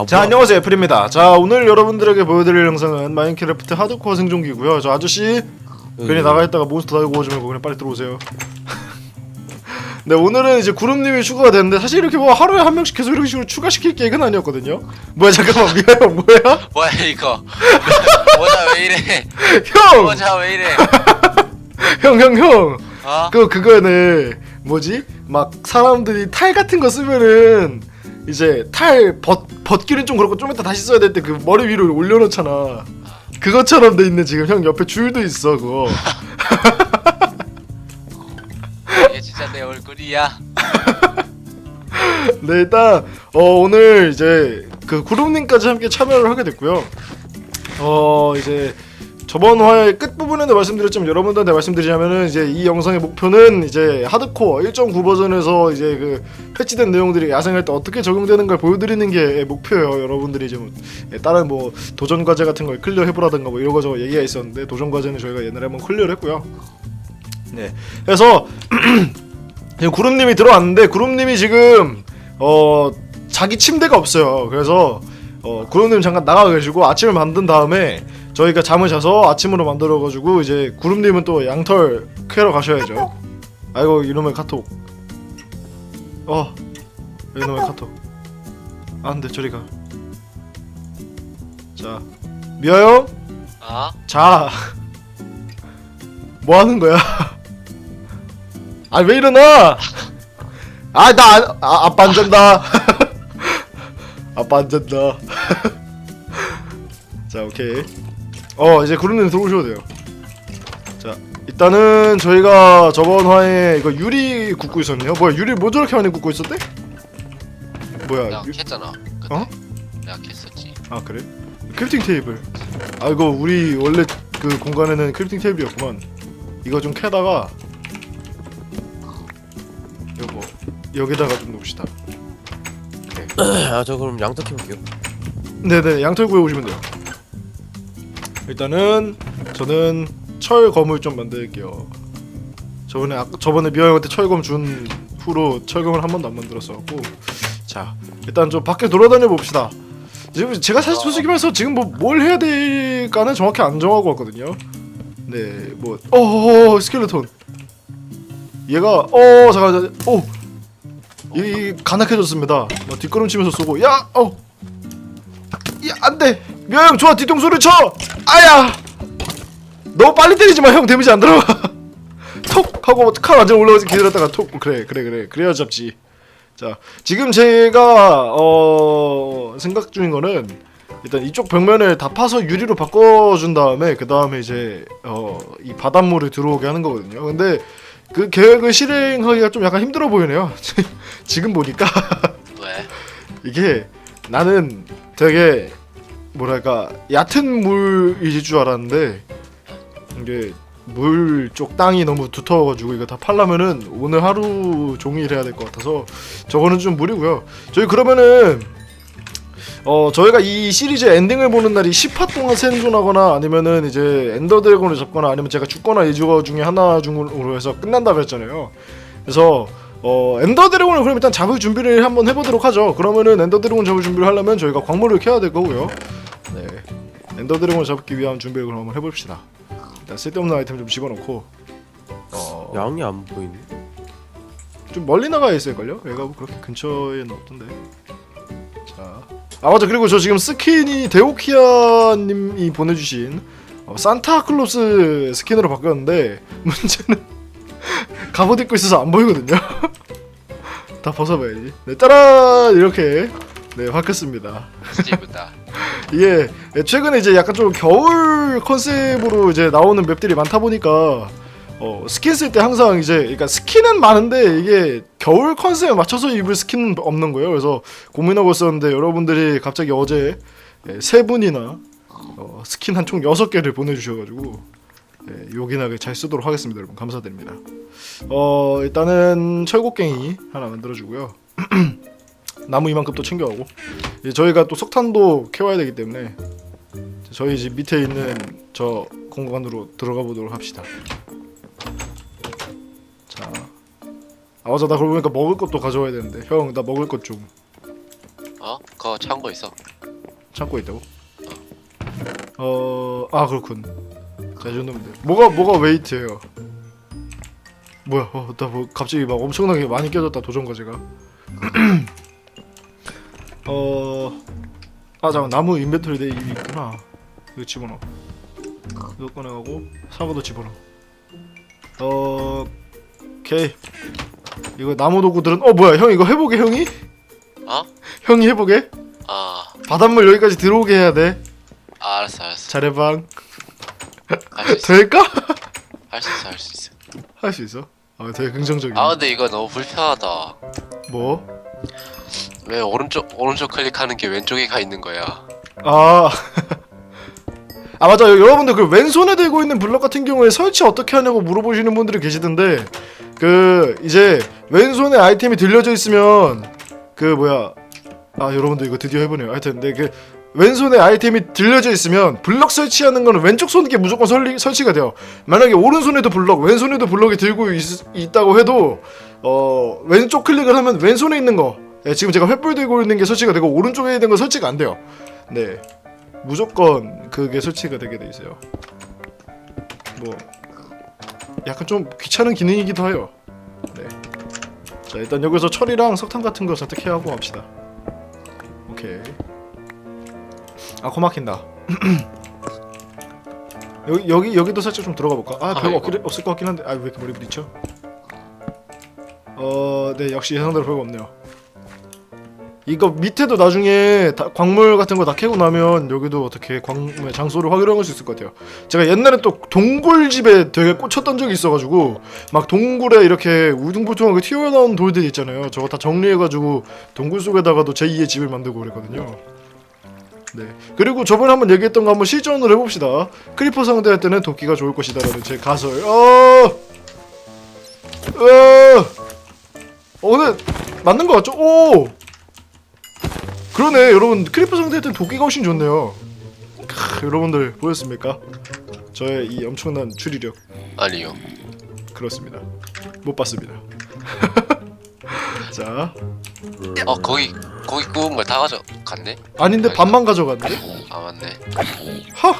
아, 자 뭐야. 안녕하세요 애플입니다 자 오늘 여러분들에게 보여드릴 영상은 마인크래프트 하드코어 생존기고요 저 아저씨 괜히 나가 있다가 몬스터 달고 오지 말고 그냥 빨리 들어오세요 네 오늘은 이제 구름님이 추가가 됐는데 사실 이렇게 뭐 하루에 한 명씩 계속 이렇게 식으로 추가시킬 계획은 아니었거든요 뭐야 잠깐만 미아야 뭐야? 뭐야 이거 모자 왜 이래 형! 모자 왜 이래 형형 형! 어? 그 그거네 뭐지? 막 사람들이 탈 같은 거 쓰면은 이제 탈 벗, 벗기는 좀 그렇고 좀 이따 다시 써야 될 때 그 머리 위로 올려놓잖아. 그것처럼 돼 있네 지금. 형 옆에 줄도 있어 그거. 이게 진짜 내 얼굴이야. 네 일단 어 오늘 이제 그 구름님까지 함께 참여를 하게 됐고요. 어 이제 저번 화의 끝 부분에도 말씀드렸지만 여러분들한테 말씀드리자면은 이제 이 영상의 목표는 이제 하드코어 1.9 버전에서 이제 그 패치된 내용들이 야생할 때 어떻게 적용되는 걸 보여드리는 게 목표예요. 여러분들이 이제 뭐 다른 뭐 도전 과제 같은 걸 클리어 해보라든가 뭐 이런 거 저거 얘기가 있었는데 도전 과제는 저희가 옛날에 한번 클리어를 했고요. 네, 그래서 구름님이 들어왔는데 구름님이 지금 어 자기 침대가 없어요. 그래서 어 구름님 잠깐 나가 계시고 아침을 만든 다음에 저희가 잠을 자서 아침으로 만들어가지고 이제 구름님은 또 양털 캐러 가셔야죠. 아이고 이놈의 카톡. 어 이놈의 카톡. 안돼 저리 가. 자 미아요 어? 자. 뭐 하는 거야? 아 왜 일어나? 아나 아, 아빠 안 잔다. 아빠 안 잔다. 자 오케이. 어 이제 구름님 들어오셔도 돼요. 자 일단은 저희가 저번 화에 이거 유리 굽고 있었네요. 뭐야 유리 뭐 저렇게 많이 굽고 있었대? 뭐야? 내가 유... 캤잖아 그때 어? 내가 캤었지 아 그래? 크래프팅 테이블. 아 이거 우리 원래 그 공간에는 크래프팅 테이블이었구만. 이거 좀 캐다가 요거 여기다가 좀 놓읍시다. 아, 저 그럼 양떡 해볼게요. 네네 양털 구해 오시면 돼요. 일단은 저는 철 검을 좀 만들게요. 저번에 아, 저번에 미아 형한테 철검 준 후로 철검을 한 번도 안 만들었어갖고 자 일단 좀 밖에 돌아다녀 봅시다. 지금 제가 사실 솔직히 말해서 지금 뭐 뭘 해야 될까는 정확히 안 정하고 왔거든요. 네, 뭐, 어, 어, 스켈레톤. 얘가, 어, 잠깐, 오, 이, 이 간악해졌습니다. 막 뒷걸음치면서 쏘고, 야, 어, 야, 안 돼. 미아 형, 좋아, 뒤통수를 쳐. 아야. 너무 빨리 때리지 마, 형. 데미지 안 들어가. 톡 하고 칼 완전 올라오지 기다렸다가 톡. 그래, 그래, 그래. 그래야 잡지. 자, 지금 제가 어 생각 중인 거는 일단 이쪽 벽면을 다 파서 유리로 바꿔준 다음에 그 다음에 이제 어 이 바닷물을 들어오게 하는 거거든요. 근데 그 계획을 실행하기가 좀 약간 힘들어 보이네요. 지금 보니까 왜? 이게 나는 되게 뭐랄까 얕은 물일 줄 알았는데 이게 물 쪽 땅이 너무 두터워가지고 이거 다 팔려면은 오늘 하루 종일 해야 될 것 같아서 저거는 좀 무리고요. 저희 그러면은 어 저희가 이 시리즈 엔딩을 보는 날이 10화 동안 생존하거나 아니면은 이제 엔더 드래곤을 잡거나 아니면 제가 죽거나 이주거 중에 하나 중으로 해서 끝난다 그랬잖아요. 그래서 어 엔더 드래곤을 그럼 일단 잡을 준비를 한번 해보도록 하죠. 그러면은 엔더 드래곤 잡을 준비를 하려면 저희가 광물을 캐야 될 거고요. 네, 엔더 드래곤 잡기 위한 준비를 그럼 한번 해봅시다. 일단 쓸데없는 아이템 좀 집어넣고 어, 양이 안 보이네. 좀 멀리 나가 있을걸요? 얘가 뭐 그렇게 근처에는 없던데. 자, 아 맞아 그리고 저 지금 스킨이 데오키아님이 보내주신 어, 산타클로스 스킨으로 바뀌었는데 문제는 갑옷 입고 있어서 안 보이거든요. 다 벗어봐야지. 네, 따라 이렇게 네 바뀌었습니다. 스티브다 이게 최근에 이제 약간 좀 겨울 컨셉으로 이제 나오는 맵들이 많다 보니까 어, 스킨 쓸 때 항상 이제 그러니까 스킨은 많은데 이게 겨울 컨셉에 맞춰서 입을 스킨은 없는 거예요. 그래서 고민하고 있었는데 여러분들이 갑자기 어제 예, 세 분이나 어, 스킨 한 총 여섯 개를 보내주셔가지고 예, 요긴하게 잘 쓰도록 하겠습니다, 여러분. 감사드립니다. 어 일단은 철곡갱이 하나 만들어주고요. 나무 이만큼 또 챙겨가고 이제 저희가 또 석탄도 캐와야 되기 때문에 저희 집 밑에 있는 저 공간으로 들어가 보도록 합시다. 자, 아 맞아 나 그러고 보니까 먹을 것도 가져와야 되는데 형 나 먹을 것 좀. 어? 그거 거 있어 창고에 있다고? 어, 아 그렇군. 자, 이 정도면 돼. 뭐가 뭐가 웨이트예요? 뭐야? 어, 나뭐 갑자기 막 엄청나게 많이 깨졌다 도전 과제가. 어, 아 잠깐 나무 인벤토리 내 이미 있구나. 이거 집어넣어. 이거 꺼내가고 사과도 집어넣어. 어, 오케이. 이거 나무 도구들은 어 뭐야 형 이거 해보게 형이? 어? 형이 해보게? 아, 바닷물 여기까지 들어오게 해야 돼. 아 알았어 알았어. 잘해방. 있어. 될까? 할 수 있어 할 수 있어. 할 수 있어. 아 되게 긍정적이야. 아 근데 이거 너무 불편하다. 뭐? 왜 오른쪽 오른쪽 클릭하는 게 왼쪽에 가 있는 거야? 아. 아 맞아 여러분들 그 왼손에 들고 있는 블럭 같은 경우에 설치 어떻게 하냐고 물어보시는 분들이 계시던데 그 이제 왼손에 아이템이 들려져 있으면 그 뭐야 아 여러분들 이거 드디어 해보네요 하여튼 근데 그 왼손에 아이템이 들려져 있으면 블럭 설치하는 거는 왼쪽 손에 무조건 설리, 설치가 돼요 만약에 오른손에도 블럭 왼손에도 블럭이 들고 있, 있다고 해도 어 왼쪽 클릭을 하면 왼손에 있는 거 예, 지금 제가 횃불 들고 있는 게 설치가 되고 오른쪽에 있는 건 설치가 안 돼요 네 무조건 그게 설치가 되게 돼 있어요. 뭐 약간 좀 귀찮은 기능이기도 해요. 네. 자 일단 여기서 철이랑 석탄 같은 거 선택해야 하고 합시다. 오케이. 아 코막힌다. 여기 여기 여기도 살짝 좀 들어가 볼까? 아 별거 아이고. 없긴, 없을 것 같긴 한데 아 왜 이렇게 머리 부딪혀? 어네 역시 예상대로 별거 없네요. 이거 밑에도 나중에 다- 광물 같은 거 다 캐고 나면 여기도 어떻게 광 장소를 확인할 수 있을 것 같아요. 제가 옛날에 또 동굴집에 되게 꽂혔던 적이 있어가지고 막 동굴에 이렇게 우등부통하게 튀어나온 돌들 있잖아요. 저거 다 정리해가지고 동굴 속에다가도 제2의 집을 만들고 그랬거든요. 네. 그리고 저번에 한번 얘기했던 거 한번 실전으로 해봅시다. 크리퍼 상대할 때는 도끼가 좋을 것이다라는 제 가설. 어, 어, 어, 근데 맞는 것 같죠? 오. 그러네 여러분 크리퍼 상대할 땐 도끼가 훨씬 좋네요 크, 여러분들 보였습니까? 저의 이 엄청난 추리력 아니요. 그렇습니다 못 봤습니다 자 어 거기 거기 구운 걸 다 가져갔네? 아닌데 반만 가져갔네 아 맞네. 하!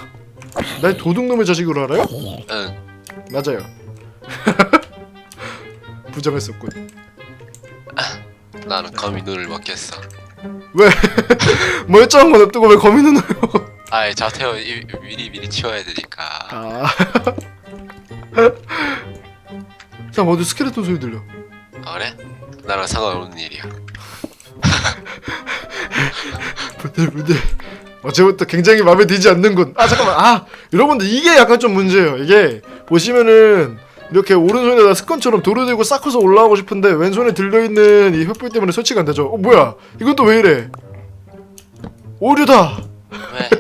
날 도둑놈의 자식으로 알아요? 응. 맞아요 부정했었군 나는 거미 눈을 먹겠어. 멀쩡한 거 냅두고 왜 거미 눈을 아이 자태어 이- 미리 미리 치워야 되니까. 아. 자 어디 스켈레톤 소리 들려. 아 그래? 나랑 상관없는 일이야. 부들부들 어제부터 굉장히 마음에 들지 않는군. 아 잠깐만. 아 여러분들 이게 약간 좀 문제예요. 이게 보시면은 이렇게 오른손에다 습관처럼 돌을 들고 쌓고서 올라가고 싶은데 왼손에 들려있는 이 횃불 때문에 설치가 안 되죠. 어 뭐야? 이건 또 왜 이래? 오류다! 왜?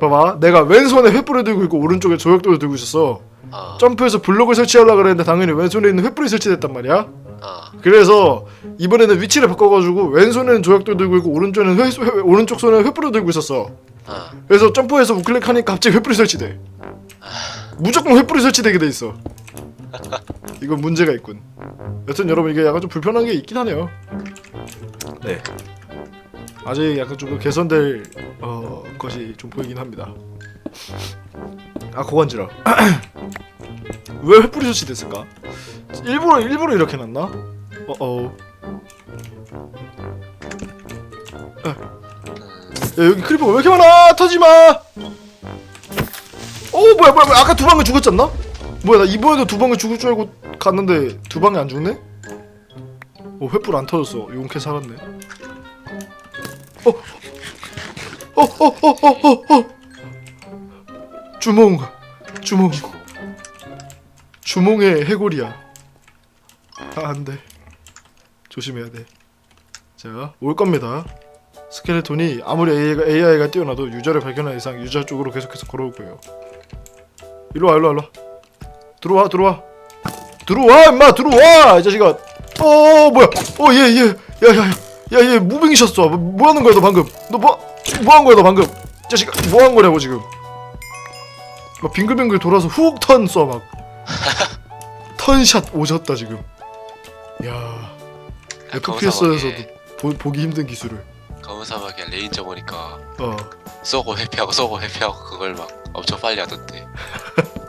봐봐. 내가 왼손에 횃불을 들고 있고 오른쪽에 조약돌을 들고 있었어. 어. 점프해서 블록을 설치하려고 그랬는데 당연히 왼손에 있는 횃불이 설치됐단 말이야. 어. 그래서 이번에는 위치를 바꿔가지고 왼손에는 조약돌 들고 있고 오른쪽에는 회, 회, 오른쪽 손에 횃불을 들고 있었어. 어. 그래서 점프해서 우클릭 하니까 갑자기 횃불이 설치돼. 무조건 횃불이 설치되게 돼 있어 이건 문제가 있군. 여튼 여러분 이게 약간 좀 불편한 게 있긴 하네요. 네. 아직 약간 좀 개선될 어, 것이 좀 보이긴 합니다. 아 고관지라. 왜 횃불이 설치됐을까? 일부러 일부러 이렇게 놨나? 어어. 야 여기 크리퍼가 왜 이렇게 많아? 터지마! 오 뭐야 뭐야 뭐야. 아까 두 방에 죽었지 않나? 뭐야 나 이번에도 두 방에 죽을 줄 알고 갔는데 두 방에 안 죽네? 어 횃불 안 터졌어. 용케 살았네. 어어 어 어 어 어 주몽 주몽. 주몽의 해골이야. 아 안돼. 조심해야 돼자올 겁니다. 스켈레톤이 아무리 AI가, AI가 뛰어나도 유저를 발견한 이상 유저 쪽으로 계속해서 걸어올 거예요. 일로 와, 일로 와, 일로 와. 들어와, 들어와. 들어와, 임마, 들어와, 이 자식아. 어, 뭐야? 어, 얘, 얘, 야, 야, 야, 얘 무빙이셨어. 뭐, 뭐 하는 거야, 너 방금? 너 뭐, 뭐 한 거야, 너 방금? 이 자식아, 뭐 한 거냐고 지금? 막 빙글빙글 돌아서 훅 턴 써, 막. 턴샷 오졌다 지금. 야, 야, FPS에서도 보, 보기 힘든 기술을. 검은 사막에 레인저 보니까 어 쏘고 회피하고 쏘고 회피하고 그걸 막 엄청 빨리 하던데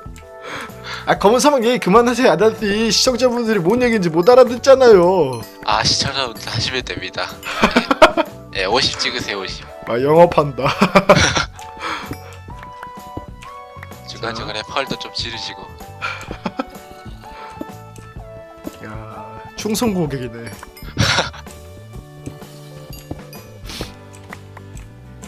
아 검은 사막 얘기 그만하세요. 아저씨 시청자분들이 뭔 얘기인지 못 알아듣잖아요. 아 시청자분들 하시면 됩니다. 예, 50 찍으세요 50 아 영업한다. 중간중간에 펄도 좀 지르시고. 야 충성 고객이네.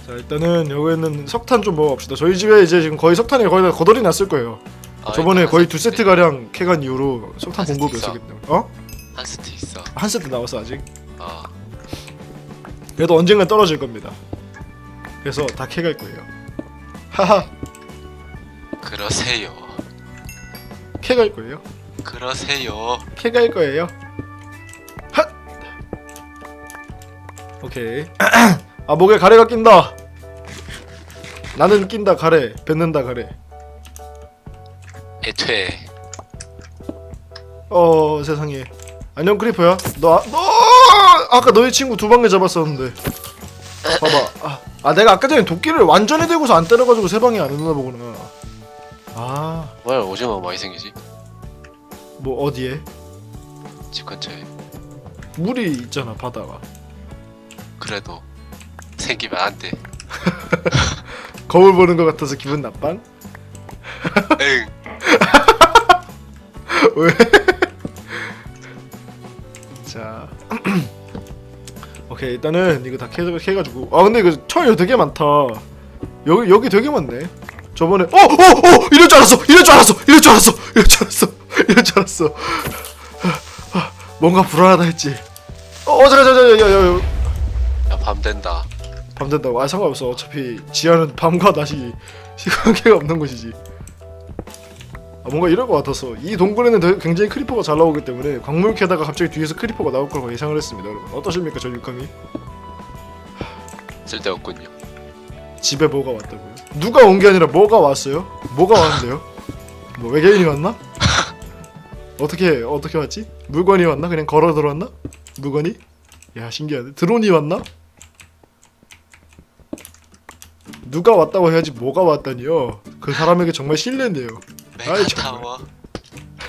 자 일단은 여기에는 석탄 좀 먹어봅시다. 저희 집에 이제 지금 거의 석탄이 거의 다 거덜이 났을 거예요. 아, 저번에 거의 한두 세트 세트 가량 캐간 이후로 석탄 한 세트 있어. 없었기 때문에 어? 한 세트 있어. 한 세트 나왔어 아직? 어. 그래도 언젠간 떨어질 겁니다. 그래서 다 캐갈 거예요. 하하. 그러세요. 캐갈 거예요? 그러세요. 캐갈 거예요? 핫 오케이. 아 목에 가래가 낀다. 나는 낀다 가래. 뱉는다 가래 애퇴 어 세상에. 안녕 크리퍼야. 너, 아, 너! 아까 너희 친구 두 방에 잡았었는데. 봐봐. 아, 아 내가 아까 전에 도끼를 완전히 대고서 안 때려가지고 세 방에 안 했나 보구나 아뭐 뭘 오징어 많이 생기지? 뭐 어디에? 집 근처에. 물이 있잖아 바다가. 그래도 생기면 안 돼. 거울 보는 것 같아서 기분 나빵 응 자. 오케이 일단은 이거 다 캐, 캐가지고. 아 근데 이거 철 되게 많다. 여기 여기 되게 많네. 저번에 어 어 어! 이럴 줄 알았어! 이럴 줄 알았어! 이럴 줄 알았어! 이럴 줄 알았어! 이럴 줄 알았어! 뭔가 불안하다 했지. 어 잠깐 잠깐 잠깐 야야 야 야 밤 된다. 밤 된다고? 아 상관없어. 어차피 지하는 밤과 낮이 시간계가 없는 곳이지. 아 뭔가 이럴 것 같아서 이 동굴에는 굉장히 크리퍼가 잘 나오기 때문에 광물 캐다가 갑자기 뒤에서 크리퍼가 나올 거라고 예상을 했습니다 여러분 어떠십니까 저 육감이 쓸데없군요 집에 뭐가 왔다고요? 누가 온 게 아니라 뭐가 왔어요? 뭐가 왔는데요? 뭐 외계인이 왔나? 어떻게 어떻게 왔지? 물건이 왔나? 그냥 걸어 들어왔나? 물건이? 야 신기하네 드론이 왔나? 누가 왔다고 해야지 뭐가 왔다니요 그 사람에게 정말 신뢰네요 아이, 메가타워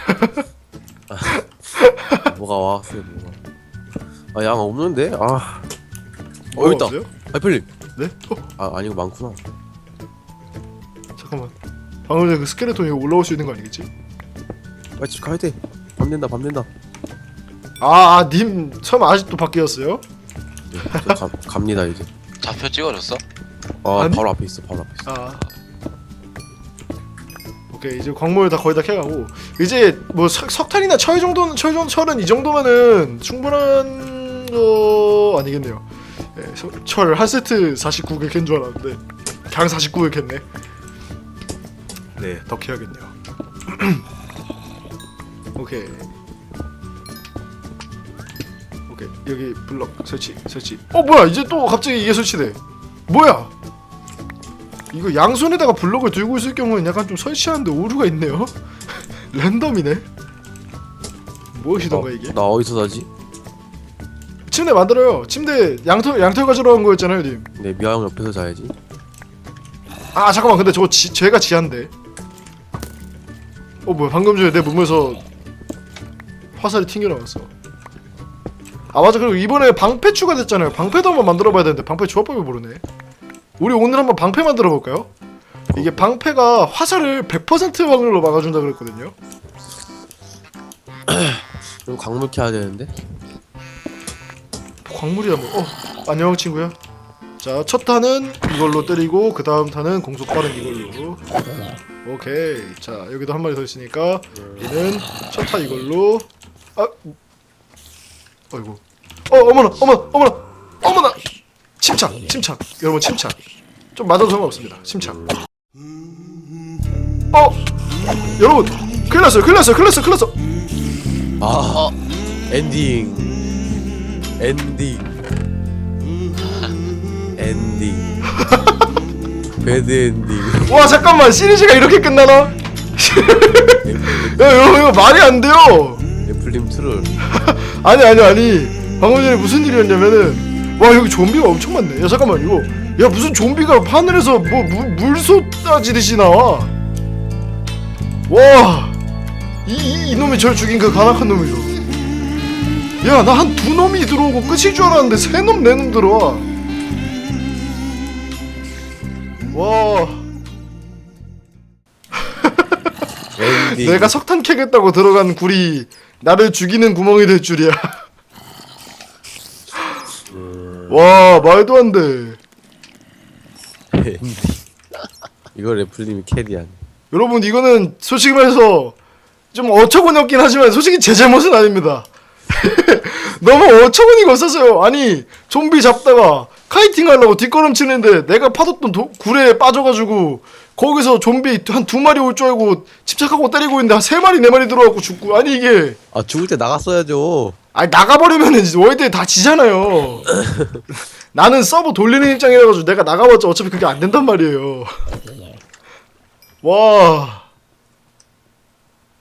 뭐가 왔어요 뭐가 아양 없는데 아 어, 여기 있다? 하이플님 네? 어? 아 아니고 많구나 잠깐만 방금 전에 그 스켈레톤이 올라올 수 있는 거 아니겠지? 빨리 집 가야 돼밤 된다 밤 된다 아, 아, 님 처음 아직도 바뀌었어요? 네, 저 가, 갑니다 이제 좌표 찍어줬어? 아 아니? 바로 앞에 있어 바로 앞에 있어 아. 오케이 이제 광물 다 거의 다 캐가고 이제 뭐 석, 석탄이나 철 정도는 철 정- 철은 이 정도면은 충분한 거 아니겠네요. 예, 서- 철 한 세트 49개 캔 줄 알았는데 그냥 49개 캔네. 네, 더 캐야겠네요. 오케이. 오케이 여기 블럭 설치 설치. 어 뭐야 이제 또 갑자기 이게 설치돼. 뭐야? 이거 양손에다가 블록을 들고 있을 경우는 약간 좀 설치하는데 오류가 있네요. 랜덤이네. 무엇이던가 이게? 나 어디서 사지? 침대 만들어요. 침대 양털 양털 가지러 온 거였잖아요, 님. 내 미아형 옆에서 자야지 아 잠깐만, 근데 저거 지, 제가 지한데. 어 뭐야? 방금 전에 내 몸에서 화살이 튕겨 나왔어. 아 맞아 그리고 이번에 방패 추가됐잖아요. 방패도 한번 만들어봐야 되는데 방패 조합법을 모르네. 우리 오늘 한번 방패 만들어 볼까요? 이게 방패가 화살을 100% 확률로 막아준다 그랬거든요. 그럼 광물 캐야 되는데 광물이야 뭐. 어 안녕 친구야. 자 첫 탄은 이걸로 때리고 그 다음 탄은 공속 빠른 이걸로. 오케이. 자 여기도 한 마리 더 있으니까 얘는 첫 탄 이걸로. 아. 어이구. 어 어머나 어머나 어머나 어머나. 침착 침착. 여러분 침착. 좀 맞아도 상관없습니다. 침착. 어? 여러분 큰일 났어요 큰일 났어요 큰일 났어요 큰일 났어. 아 엔딩. 엔딩. 엔딩. 배드 엔딩. 와 잠깐만. 시리즈가 이렇게 끝나나? 야 이거, 이거 말이 안 돼요. 애플님 트롤. 아니 아니 아니. 방금 전에 무슨 일이었냐면은 와 여기 좀비가 엄청 많네. 야 잠깐만 이거. 야 무슨 좀비가 하늘에서 뭐 물, 물소 따지듯이 나와. 와 이, 이, 이놈이 절 죽인 그 간악한 놈이죠. 야 나 한 두 놈이 들어오고 끝일 줄 알았는데 세 놈 네 놈 들어와. 와. 내가 석탄 캐겠다고 들어간 굴이 나를 죽이는 구멍이 될 줄이야 와 말도 안돼 웬디. 이거 래플님이 캐리한. 여러분 이거는 솔직히 말해서 좀 어처구니 없긴 하지만 솔직히 제 잘못은 아닙니다 너무 어처구니가 없어서요 아니 좀비 잡다가 카이팅 하려고 뒷걸음 치는데 내가 파뒀던 도, 굴에 빠져가지고 거기서 좀비 한 두 마리 올 줄 알고 집착하고 때리고 있는데 한 세 마리 네 마리 들어갖고 죽고 아니 이게 아 죽을 때 나갔어야죠. 아니 나가버리면은 이제 월드 다 지잖아요 나는 서버 돌리는 입장이라 가지고 내가 나가봤자 어차피 그게 안 된단 말이에요 와.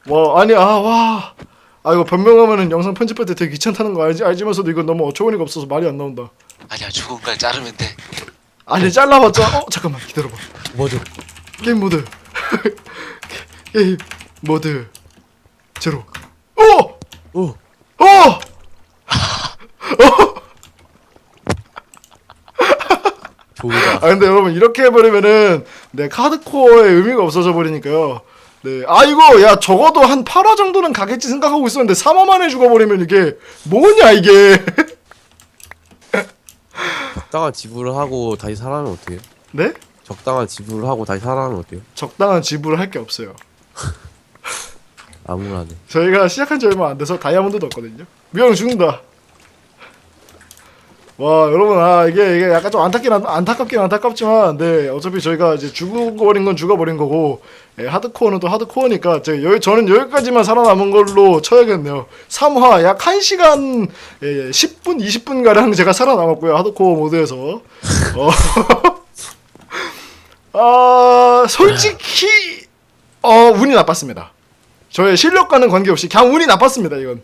와, 아니, 아, 와. 아, 이거 변명하면은 영상 편집할 때 되게 귀찮다는 거 알지, 알지면서도 이건 너무 어처구니가 없어서 말이 안 나온다. 아니야 죽은 걸 자르면 돼. 아니, 잘라봤자, 어, 잠깐만, 기다려봐. 뭐죠? 게임 모드. 게임 모드. 제로. 어! 오. 어! 좋다. 아 근데 여러분 이렇게 해버리면은 네 카드코어의 의미가 없어져 버리니까요. 네, 아 이거 야 적어도 한 8화 정도는 가겠지 생각하고 있었는데 3화 만에 죽어버리면 이게 뭐냐 이게. 적당한 지불을 하고 다시 살아나면 어때요? 네? 적당한 지불을 하고 다시 살아나면 어때요? 적당한 지불을 할 게 없어요. 암울하네. 저희가 시작한 지 얼마 안 돼서 다이아몬드도 없거든요. 미영 죽는다. 와 여러분 아 이게 이게 약간 좀 안타깝긴 안- 안타깝긴 안타깝지만 네 어차피 저희가 이제 죽어버린 건 죽어버린 거고 예, 하드코어는 또 하드코어니까 제 여, 저는 여기까지만 살아남은 걸로 쳐야겠네요. 3화 약 1시간 예, 10분 20분 가량 제가 살아남았고요 하드코어 모드에서 어, 아 솔직히 어 운이 나빴습니다. 저의 실력과는 관계없이 그냥 운이 나빴습니다 이건.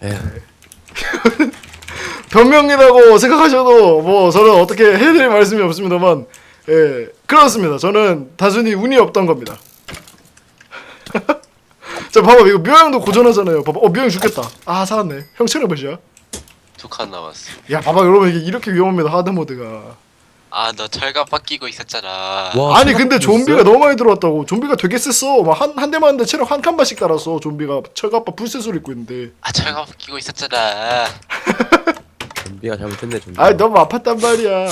에휴. 변명이라고 생각하셔도 뭐 저는 어떻게 해드릴 말씀이 없습니다만 예 그렇습니다 저는 단순히 운이 없던 겁니다 자 봐봐 이거 묘형도 고전하잖아요 봐봐 어 묘형 죽겠다 아 살았네 형 체력 몇이야? 두 칸 남았어. 야 봐봐 여러분 이게 이렇게 위험합니다 하드 모드가 아 너 철갑 바뀌고 있었잖아. 와, 아니 근데 좀비가? 너무 많이 들어왔다고 좀비가 되게 셌어 막 한 한대 맞는데 체력 한 칸만씩 달았어 좀비가 철갑바 불세수를 입고 있는데 아 철갑 바뀌고 있었잖아. 좀비가 잘못했네 좀비. 아이 너무 아팠단 말이야.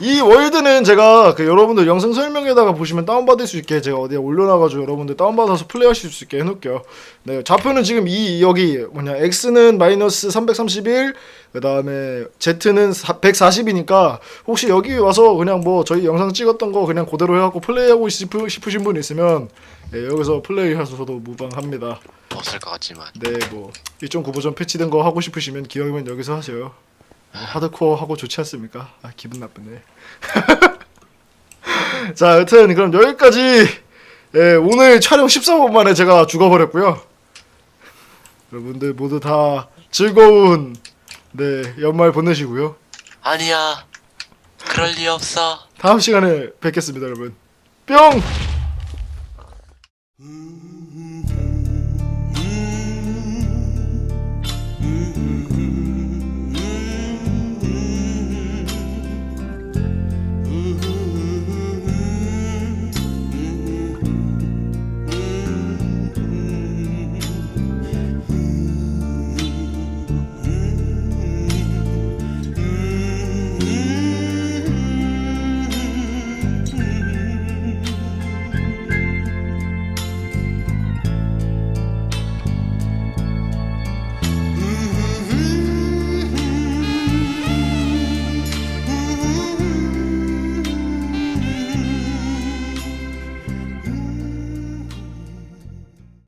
이 월드는 제가 그 여러분들 영상 설명에다가 보시면 다운받을 수 있게 제가 어디에 올려놔가지고 여러분들 다운받아서 플레이하실 수 있게 해놓을게요. 네 좌표는 지금 이 여기 뭐냐 X는 마이너스 331, 그 다음에 Z는 140이니까 혹시 여기 와서 그냥 뭐 저희 영상 찍었던 거 그냥 그대로 해갖고 플레이하고 싶으, 싶으신 분 있으면 네, 여기서 플레이하셔도 무방합니다. 없을 것 같지만. 네, 뭐 1.9 버전 패치된 거 하고 싶으시면 기왕이면 여기서 하세요. 뭐 하드코어 하고 좋지 않습니까? 아 기분 나쁘네. 자, 여튼 그럼 여기까지 예, 오늘 촬영 14분 만에 제가 죽어버렸고요. 여러분들 모두 다 즐거운 네 연말 보내시고요. 아니야. 그럴 리 없어. 다음 시간에 뵙겠습니다, 여러분. 뿅.